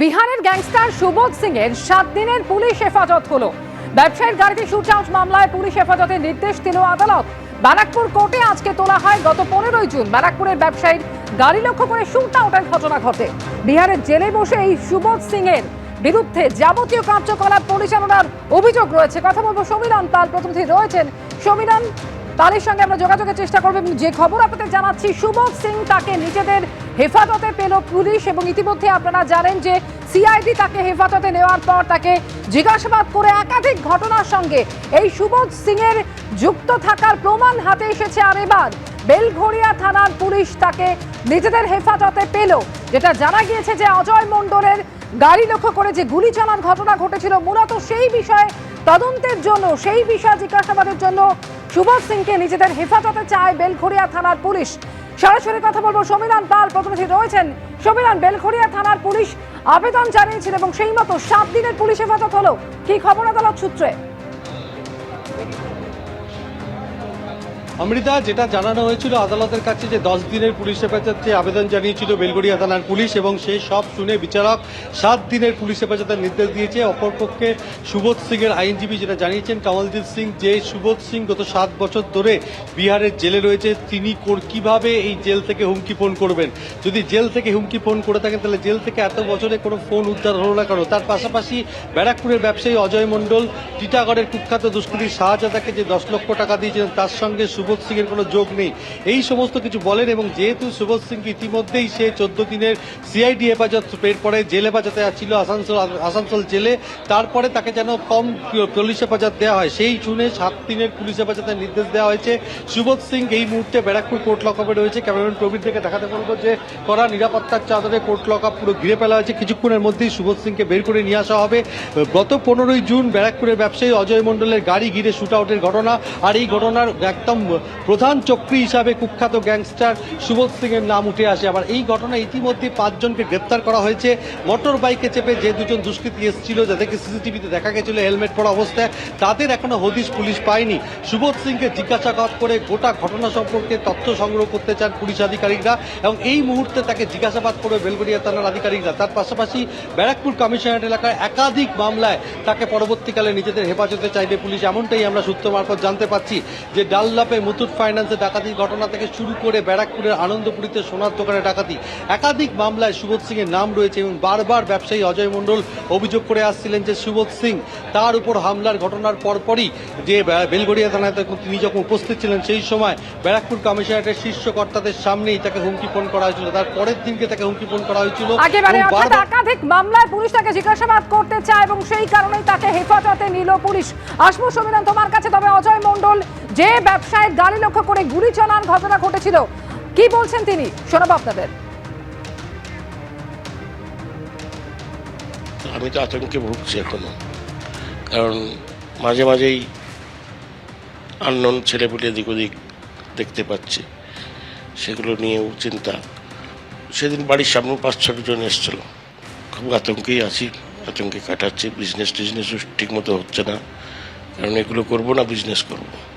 বিহারের গ্যাংস্টার সুবোধ সিং এর সাত দিনের পুলিশ হেফাজত হলো। ব্যবসায়ীর গাড়িতে শুট আউট মামলায় পুলিশ হেফাজতের নির্দেশ দিল আদালত। ব্যারাকপুর কোর্টে আজকে তোলা হয়, গত পনেরোই জুন ব্যারাকপুরের ব্যবসায়ীর গাড়ি লক্ষ্য করে শুট আউটের ঘটনা ঘটে। বিহারের জেলে বসে এই সুবোধ সিং এর বিরুদ্ধে যাবতীয় কার্যকলাপ পরিচালনার অভিযোগ রয়েছে। কথা বলব সমীরণ পাল। প্রতিনিধি রয়েছেন সমীরণ, তাদের সঙ্গে আমরা যোগাযোগের চেষ্টা করব এবং যে খবর আপনাদের জানাচ্ছি, সুবোধ সিং তাকে নিজেদের হেফাজতে পেল পুলিশ এবং ইতিমধ্যে আপনারা জানেন যে সিআইডি তাকে হেফাজতে নেওয়ার পর তাকে জিজ্ঞাসাবাদ করে একাধিক ঘটনার সঙ্গে। এই সুবোধ সিং এর যুক্ত থাকার প্রমাণ হাতে এসেছে আর এবার বেলঘড়িয়া থানার পুলিশ তাকে নিজেদের হেফাজতে পেল, যেটা জানা গিয়েছে যে অজয় মণ্ডলের গাড়ি লক্ষ্য করে যে গুলি চালার ঘটনা ঘটেছিল মূলত সেই বিষয়ে তদন্তের জন্য, সেই বিষয়ে জিজ্ঞাসাবাদের জন্য সুবোধ সিংকে নিজেদের হেফাজতে চায় বেলঘড়িয়া থানার পুলিশ। সরাসরি কথা বলব সমীরণ পাল। প্রতিনিধি রয়েছেন সমীরান বেলঘরিয়া থানার পুলিশ আবেদন জানিয়েছিল এবং সেই মতো সাত দিনের পুলিশ হেফাজত হলো। কি খবর আদালত সূত্রে? অমৃতা, যেটা জানানো হয়েছিল আদালতের কাছে যে দশ দিনের পুলিশ হেফাজত আবেদন জানিয়েছিল বেলগড়িয়া থানার পুলিশ এবং সেই সব শুনে বিচারক সাত দিনের পুলিশ হেফাজতের নির্দেশ দিয়েছে। অপরপক্ষে সুবোধ সিং এর আইনজীবী যেটা জানিয়েছেন কমলজিৎ সিং যে সুবোধ সিং গত সাত বছর ধরে বিহারের জেলে রয়েছে, তিনি কীভাবে এই জেল থেকে হুমকি ফোন করবেন? যদি জেল থেকে হুমকি ফোন করে থাকেন, তাহলে জেল থেকে এত বছরে কোনো ফোন উদ্ধার হলো না কেন? তার পাশাপাশি ব্যারাকপুরের ব্যবসায়ী অজয় মণ্ডল, টিটাগড়ের কুখ্যাত দুষ্কৃতী শাহজাদাকে যে দশ লক্ষ টাকা দিয়েছিলেন, তার সঙ্গে সুবোধ সিং এর কোনো যোগ নেই। এই সমস্ত কিছু বলেন এবং যেহেতু সুবোধ সিংকে ইতিমধ্যেই সে চোদ্দ দিনের সিআইডি হেফাজত এর পরে জেল হেফাজতে ছিল আসানসোল আসানসোল জেলে, তারপরে তাকে যেন কম পুলিশ হেফাজত দেওয়া হয়। সেই শুনে সাত দিনের পুলিশ হেফাজতের নির্দেশ দেওয়া হয়েছে। সুবোধ সিং এই মুহূর্তে ব্যারাকপুর কোর্ট লকআপে রয়েছে। ক্যামেরাম্যান প্রবীর থেকে দেখাতে বলব যে, কড়া নিরাপত্তার চাদরে কোর্ট লকআপ পুরো ঘিরে ফেলা হয়েছে। কিছুক্ষণের মধ্যেই সুবোধ সিংকে বের করে নিয়ে আসা হবে। গত পনেরোই জুন ব্যারাকপুরের ব্যবসায়ী অজয় মণ্ডলের গাড়ি ঘিরে শুট আউটের ঘটনা। আর এই ঘটনার একদম প্রধান চক্রী হিসাবে কুখ্যাত গ্যাংস্টার সুবোধ সিং এর নাম উঠে আসে। আবার এই ঘটনা ইতিমধ্যে পাঁচজনকে গ্রেপ্তার করা হয়েছে। মোটর বাইকে চেপে যে দুজন দুষ্কৃতী এসেছিল, যাদেরকে সিসিটিভিতে দেখা গেছিল হেলমেট পরা অবস্থায়, তাদের এখনও হদিশ পুলিশ পায়নি। সুবোধ সিংকে জিজ্ঞাসাবাদ করে গোটা ঘটনা সম্পর্কে তথ্য সংগ্রহ করতে চান পুলিশ আধিকারিকরা এবং এই মুহূর্তে তাকে জিজ্ঞাসাবাদ করবে বেলগড়িয়া থানার আধিকারিকরা। তার পাশাপাশি ব্যারাকপুর কমিশনারেট এলাকায় একাধিক মামলায় তাকে পরবর্তীকালে নিজেদের হেফাজতে চাইবে পুলিশ। এমনটাই আমরা সূত্র মারফত জানতে পাচ্ছি যে ডাল্লাপে মুথুট ফাইন্যান্সে ডাকাতির ঘটনা থেকে শুরু করে ব্যারাকপুরের আনন্দপুরীতে সোনার দোকানে ডাকাতি। একাধিক মামলায় সুবোধ সিং এর নাম রয়েছে এবং বারবার ব্যবসায়ী অজয় মণ্ডল অভিযোগ করে আসছিলেন যে সুবোধ সিং তার উপর হামলার ঘটনার পরপরই যে বেলগড়িয়া থানায় তিনি যখন উপস্থিত ছিলেন সেই সময় ব্যারাকপুর কমিশনারেটের শীর্ষ কর্তাদের সামনেই তাকে হুমকি ফোন করা হয়েছিল। তার পরের দিনকে তাকে হুমকি ফোন করা হয়েছিল এবং একাধিক মামলায় পুলিশ তাকে জিজ্ঞাসাবাদ করতে চায় এবং সেই কারণেই তাকে হেফাজতে নিল পুলিশ। আসব সমীরণ তোমার কাছে তবে অজয় মণ্ডল যে ব্যবসায়ের গাড়ি লক্ষ্য করে গুলি চালান ঘটনা ঘটেছিল। কি বলছেন তিনি? শোনাবো আপনাদের। আমি তো আতঙ্কে ভুগছি এখনও। কারণ মাঝে মাঝেই আননোন ছেলেপুলে এদিক ওদিক দেখতে পাচ্ছি। সেগুলো নিয়েও চিন্তা। সেদিন বাড়ির সামনে পাঁচ ছটা জন এসছিল। খুব আতঙ্কেই আছি, আতঙ্কে কাটাচ্ছি। বিজনেস টিজনেসও ঠিক মতো হচ্ছে না। কারণ এগুলো করব না বিজনেস করব।